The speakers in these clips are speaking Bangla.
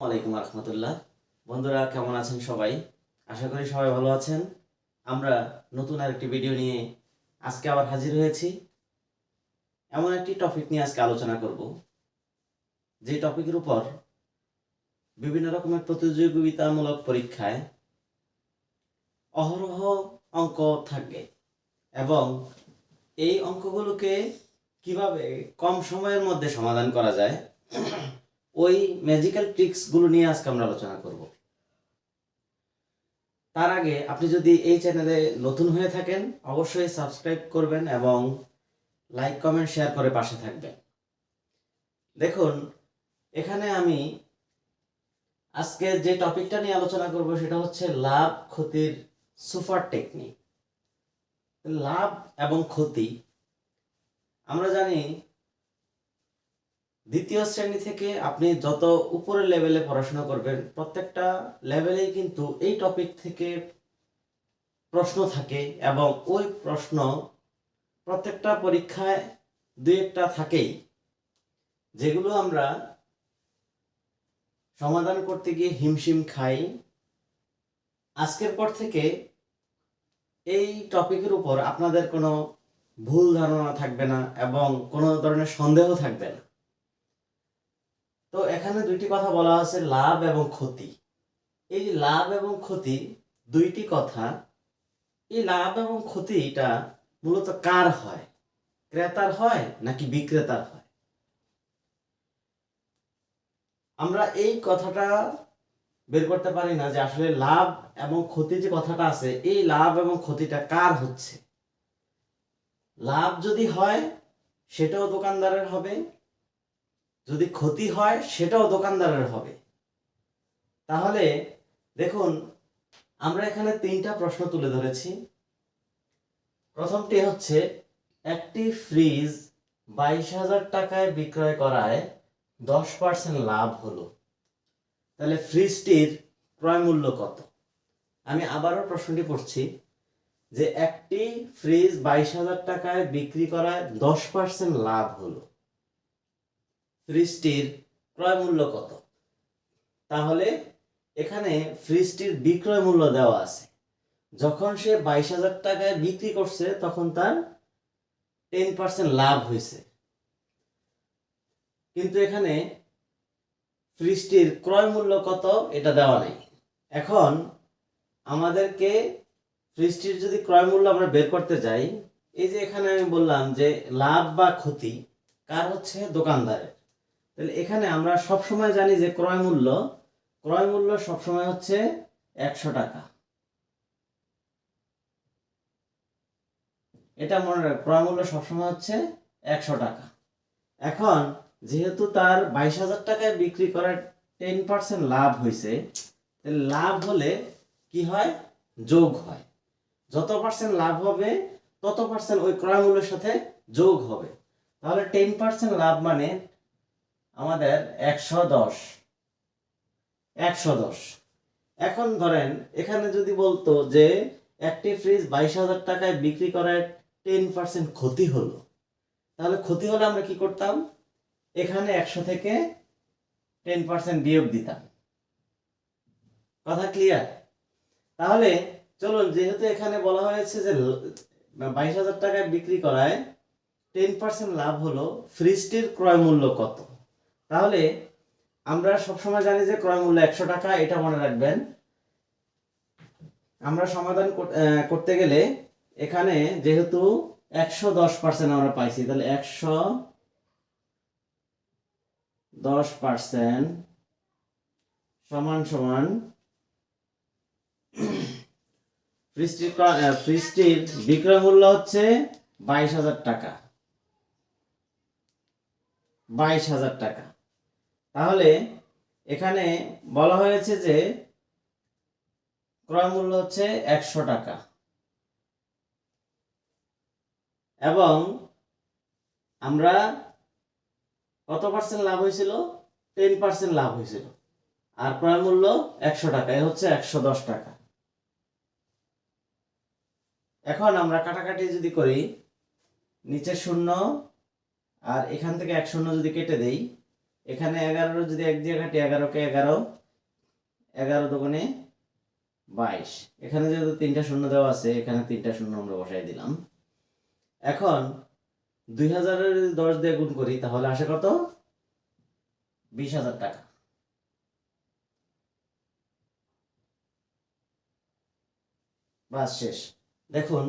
ওয়ালাইকুম রহমতুল্লাহ। বন্ধুরা, কেমন আছেন সবাই? আশা করি সবাই ভালো আছেন। আমরা নতুন আরেকটি ভিডিও নিয়ে আজকে আবার হাজির হয়েছি। এমন একটি টপিক নিয়ে আজকে আলোচনা করব। যে টপিকের উপর বিভিন্ন রকমের প্রতিযোগিতামূলক পরীক্ষায় অহরহ অঙ্ক থাকবে এবং এই অঙ্কগুলোকে কীভাবে কম সময়ের মধ্যে সমাধান করা যায় ওই ম্যাজিক্যাল ট্রিক্সগুলো নিয়ে আজকে আমরা আলোচনা করব। তার আগে আপনি যদি এই চ্যানেলে নতুন হয়ে থাকেন, অবশ্যই সাবস্ক্রাইব করবেন এবং লাইক কমেন্ট শেয়ার করে পাশে থাকবেন। দেখুন, এখানে আমি আজকে যে টপিকটা নিয়ে আলোচনা করব সেটা হচ্ছে লাভ, ক্ষতির সুপার টেকনিক লাভ এবং ক্ষতি, আমরা জানি দ্বিতীয় শ্রেণি থেকে আপনি যত উপরের লেভেলে পড়াশোনা করবেন, প্রত্যেকটা লেভেলেই কিন্তু এই টপিক থেকে প্রশ্ন থাকে এবং ওই প্রশ্ন প্রত্যেকটা পরীক্ষায় দুই একটা থাকেই। যেগুলো আমরা সমাধান করতে গিয়ে হিমশিম খাই, আজকের পর থেকে এই টপিকের উপর আপনাদের কোনো ভুল ধারণা থাকবে না এবং কোনো ধরনের সন্দেহ থাকবে না। তো এখানে দুইটি কথা বলা আছে লাভ এবং ক্ষতি। এই লাভ এবং ক্ষতি, দুইটি কথা। এই লাভ এবং ক্ষতিটা মূলত কার হয়? ক্রেতার হয় নাকি বিক্রেতার হয়? আমরা এই কথাটা বের করতে পারি না যে আসলে লাভ এবং ক্ষতি যে কথাটা আছে, এই লাভ এবং ক্ষতিটা কার হচ্ছে? লাভ যদি হয়, সেটাও দোকানদারের হবে যদি ক্ষতি হয়, সেটাও দোকানদারের হবে। তাহলে দেখুন, আমরা এখানে তিনটা প্রশ্ন তুলে ধরেছি। প্রথমটি হচ্ছে, একটি ফ্রিজ বাইশ হাজার টাকায় বিক্রয় করায় দশ পার্সেন্ট লাভ হলো। তাহলে ফ্রিজটির ক্রয় মূল্য কত? আমি আবারও প্রশ্নটি পড়ছি যে, একটি ফ্রিজ বাইশ হাজার টাকায় বিক্রি করায় দশ পার্সেন্ট লাভ হলো। ফ্রিজটির ক্রয় মূল্য কত? তাহলে এখানে ফ্রিজটির বিক্রয় মূল্য দেওয়া আছে। যখন সে বাইশ হাজার টাকায় বিক্রি করছে, তখন তার টেন পার্সেন্ট লাভ হয়েছে। কিন্তু এখানে ফ্রিজটির ক্রয় মূল্য কত, এটা দেওয়া নেই। এখন আমাদেরকে ফ্রিজটির যদি ক্রয় মূল্য আমরা বের করতে যাই, এই যে এখানে আমি বললাম যে লাভ বা ক্ষতি, কার হচ্ছে? দোকানদারের। তাহলে এখানে আমরা সব সময় জানি যে ক্রয় মূল্য ক্রয় মূল্য সবসময় হচ্ছে একশো টাকা। এটা মনে রাখ, ক্রয় মূল্য সবসময় হচ্ছে একশো টাকা। এখন যেহেতু তার বাইশ হাজার টাকায় বিক্রি করার টেন পার্সেন্ট লাভ হয়েছে লাভ হলে কি হয়? যোগ হয়। যত পার্সেন্ট লাভ হবে, তত পার্সেন্ট ওই ক্রয় মূল্যের সাথে যোগ হবে। তাহলে টেন পার্সেন্ট লাভ মানে আমাদের একশো দশ। একশো দশ। এখন ধরেন, এখানে যদি বলতো যে একটি ফ্রিজ বাইশ হাজার টাকায় বিক্রি করায় টেন পার্সেন্ট ক্ষতি হলো, তাহলে ক্ষতি হলে আমরা কি করতাম? এখানে একশো থেকে টেন পার্সেন্ট বিয়োগ দিতাম। কথা ক্লিয়ার তাহলে চলুন, যেহেতু এখানে বলা হয়েছে যে বাইশ হাজার টাকায় বিক্রি করায় টেন পার্সেন্ট লাভ হলো ফ্রিজটির ক্রয় মূল্য কত? তাহলে আমরা সবসময় জানি যে ক্রয় মূল্য একশো টাকা, এটা মনে রাখবেন। আমরা সমাধান করতে গেলে এখানে যেহেতু একশো দশ পার্সেন্ট আমরা পাইছি, তাহলে একশো দশ পার্সেন্ট সমান সমান ফ্রিজটির ফ্রিজটির বিক্রয় মূল্য হচ্ছে বাইশ হাজার টাকা। বাইশ হাজার টাকা। তাহলে এখানে বলা হয়েছে যে ক্রয় মূল্য হচ্ছে একশো টাকা। এবং আমরা কত পার্সেন্ট লাভ হয়েছিল? টেন পার্সেন্ট লাভ হয়েছিল। আর ক্রয় মূল্য একশো টাকা, এ হচ্ছে একশো দশ টাকা। এখন আমরা কাটাকাটি যদি করি, নিচে শূন্য আর এখান থেকে এক শূন্য যদি কেটে দেই এখানে এগারো যদি এক দিয়ে কাটি, এগারোকে এগারো এগারো দোকানে বাইশ। এখানে যেহেতু তিনটা শূন্য দেওয়া আছে, এখানে তিনটা শূন্য আমরা বসাই দিলাম। এখন দুই হাজারের দশ দিয়ে গুণ করি, তাহলে আসে কত? বিশ হাজার টাকা। বাস শেষ। দেখুন,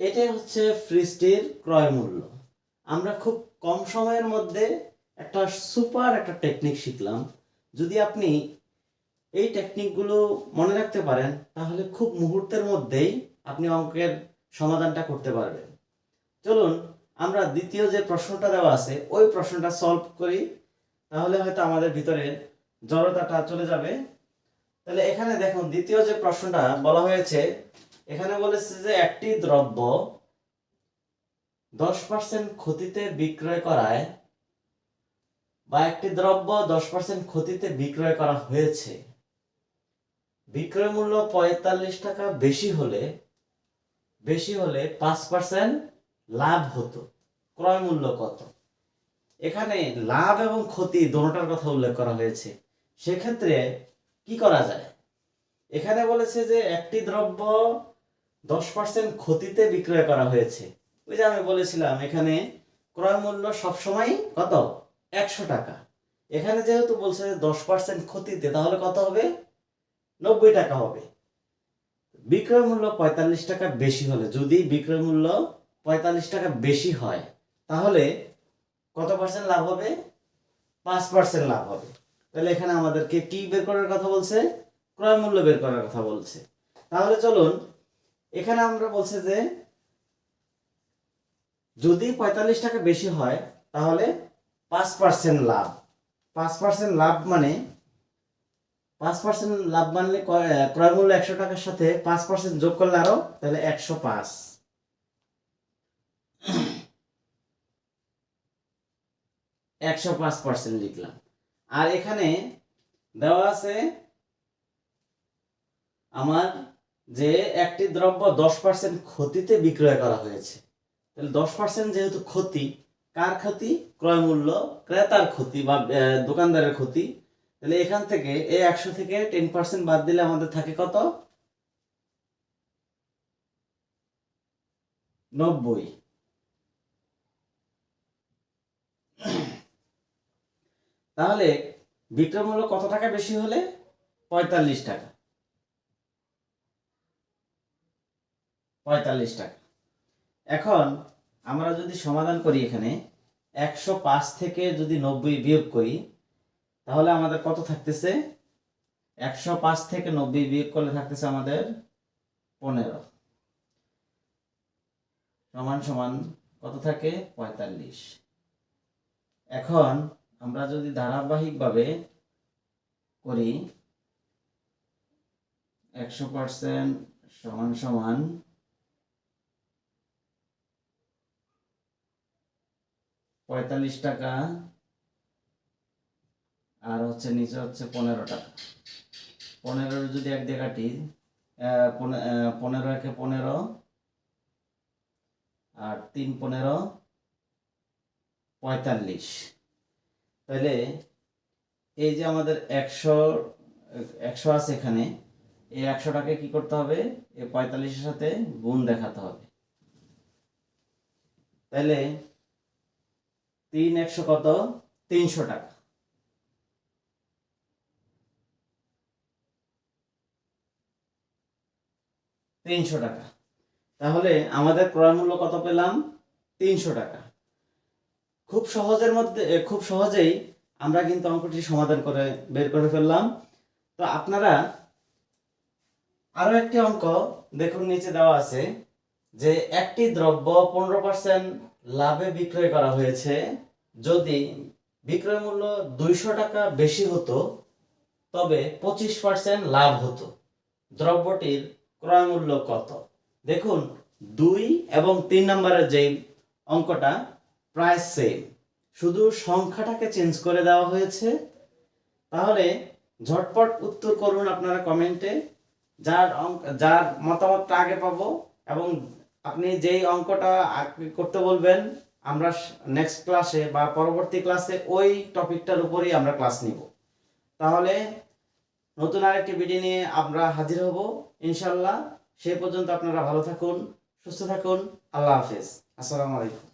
এটাই হচ্ছে ফ্রিজটির ক্রয় মূল্য। আমরা খুব কম সময়ের মধ্যে একটা সুপার একটা টেকনিক শিখলাম। যদি আপনি এই টেকনিকগুলো মনে রাখতে পারেন, তাহলে খুব মুহূর্তের মধ্যেই আপনি অঙ্কের সমাধানটা করতে পারবেন। চলুন, আমরা দ্বিতীয় যে প্রশ্নটা দেওয়া আছে, ওই প্রশ্নটা সলভ করি। তাহলে হয়তো আমাদের ভিতরে জড়তাটা চলে যাবে। তাহলে এখানে দেখুন, দ্বিতীয় যে প্রশ্নটা বলা হয়েছে, এখানে বলেছে যে একটি দ্রব্য দশ পার্সেন্ট ক্ষতিতে বিক্রয় করায় বা একটি দ্রব্য দশ পার্সেন্ট ক্ষতিতে বিক্রয় করা হয়েছে। বিক্রয় মূল্য পঁয়তাল্লিশ টাকা বেশি হলে বেশি হলে পাঁচ পার্সেন্ট লাভ হতো। ক্রয় মূল্য কত? এখানে লাভ এবং ক্ষতি দোনোটার কথা উল্লেখ করা হয়েছে। সেক্ষেত্রে কি করা যায়? এখানে বলেছে যে একটি দ্রব্য দশ পার্সেন্ট ক্ষতিতে বিক্রয় করা হয়েছে। ওই যে আমি বলেছিলাম, এখানে ক্রয় মূল্য সবসময় কত? একশো টাকা। এখানে যেহেতু বলছে দশ পার্সেন্ট ক্ষতিতে, তাহলে কত হবে? নব্বই টাকা হবে। বিক্রয় মূল্য পঁয়তাল্লিশ টাকা বেশি হলে, যদি বিক্রয় মূল্য পঁয়তাল্লিশ টাকা বেশি হয়, তাহলে কত পার্সেন্ট লাভ হবে? পাঁচ পার্সেন্ট লাভ হবে। তাহলে এখানে আমাদেরকে কি বের করার কথা বলছে? ক্রয় মূল্য বের করার কথা বলছে। তাহলে চলুন, এখানে আমরা বলছে যে যদি পঁয়তাল্লিশ টাকা বেশি হয়, তাহলে পাঁচ পার্সেন্ট লাভ। পাঁচ পার্সেন্ট লাভ মানে পাঁচ পার্সেন্ট লাভ মানলে ক্রয় মূল্য একশো টাকার সাথে পাঁচ পার্সেন্ট যোগ করলে আরও, তাহলে একশো পাঁচ। একশো পাঁচ পার্সেন্ট লিখলাম। আর এখানে দেওয়া আছে আমার যে একটি দ্রব্য দশ পার্সেন্ট ক্ষতিতে বিক্রয় করা হয়েছে। তাহলে দশ পার্সেন্ট যেহেতু ক্ষতি কার ক্ষতি? ক্রয় মূল্য, ক্রেতার ক্ষতি বা দোকানদারের ক্ষতি। তাহলে এখান থেকে এই একশো থেকে টেন পার্সেন্ট বাদ দিলে আমাদের থাকে কত? নব্বই। তাহলে বিক্রয় মূল্য কত টাকা বেশি হলে? পঁয়তাল্লিশ টাকা। পঁয়তাল্লিশ টাকা। এখন আমরা যদি সমাধান করি এখানে, একশো পাঁচ থেকে যদি নব্বই বিয়োগ করি, তাহলে আমাদের কত থাকতেছে? একশো পাঁচ থেকে নব্বই বিয়োগ করলে থাকতেছে আমাদের পনেরো। সমান সমান কত থাকে? পঁয়তাল্লিশ। এখন আমরা যদি ধারাবাহিকভাবে করি, একশো পার্সেন্ট সমান সমান পঁয়তাল্লিশ টাকা আর হচ্ছে নিচে হচ্ছে পনেরো টাকা। পনেরোর যদি এক পনে- পনেরো একে পনেরো আর তিন পনেরো পঁয়তাল্লিশ। তাহলে এই যে আমাদের একশো একশো আছে এখানে, এই একশোটাকে কি করতে হবে? এই পঁয়তাল্লিশের সাথে গুণ দেখাতে হবে। তাহলে তিন একশো কত? তিনশো টাকা। তিনশো টাকা। তাহলে আমাদের ক্রয় মূল্য কত পেলাম? তিনশো টাকা। খুব সহজের মধ্যে খুব সহজেই আমরা কিন্তু অঙ্কটি সমাধান করে বের করে ফেললাম। তো আপনারা আরও একটি অঙ্ক দেখুন, নিচে দেওয়া আছে যে একটি দ্রব্য পনেরো পার্সেন্ট লাভে বিক্রয় করা হয়েছে। যদি বিক্রয় মূল্য দুইশো টাকা বেশি হতো, তবে পঁচিশ পার্সেন্ট লাভ হতো। দ্রব্যটির ক্রয় মূল্য কত? দেখুন, দুই এবং তিন নম্বরের যে অঙ্কটা, প্রায় সেম শুধু সংখ্যাটাকে চেঞ্জ করে দেওয়া হয়েছে। তাহলে ঝটপট উত্তর করুন আপনারা কমেন্টে যার অঙ্ক, যার মতামতটা আগে পাবো এবং আপনি যেই অঙ্কটা করতে বলবেন, আমরা নেক্সট ক্লাসে বা পরবর্তী ক্লাসে ওই টপিকটার উপরেই আমরা ক্লাস নিব। তাহলে নতুন আরেকটি ভিডিও নিয়ে আমরা হাজির হব। ইনশাল্লাহ সেই পর্যন্ত আপনারা ভালো থাকুন, সুস্থ থাকুন, আল্লাহ হাফেজ। আসসালামু আলাইকুম।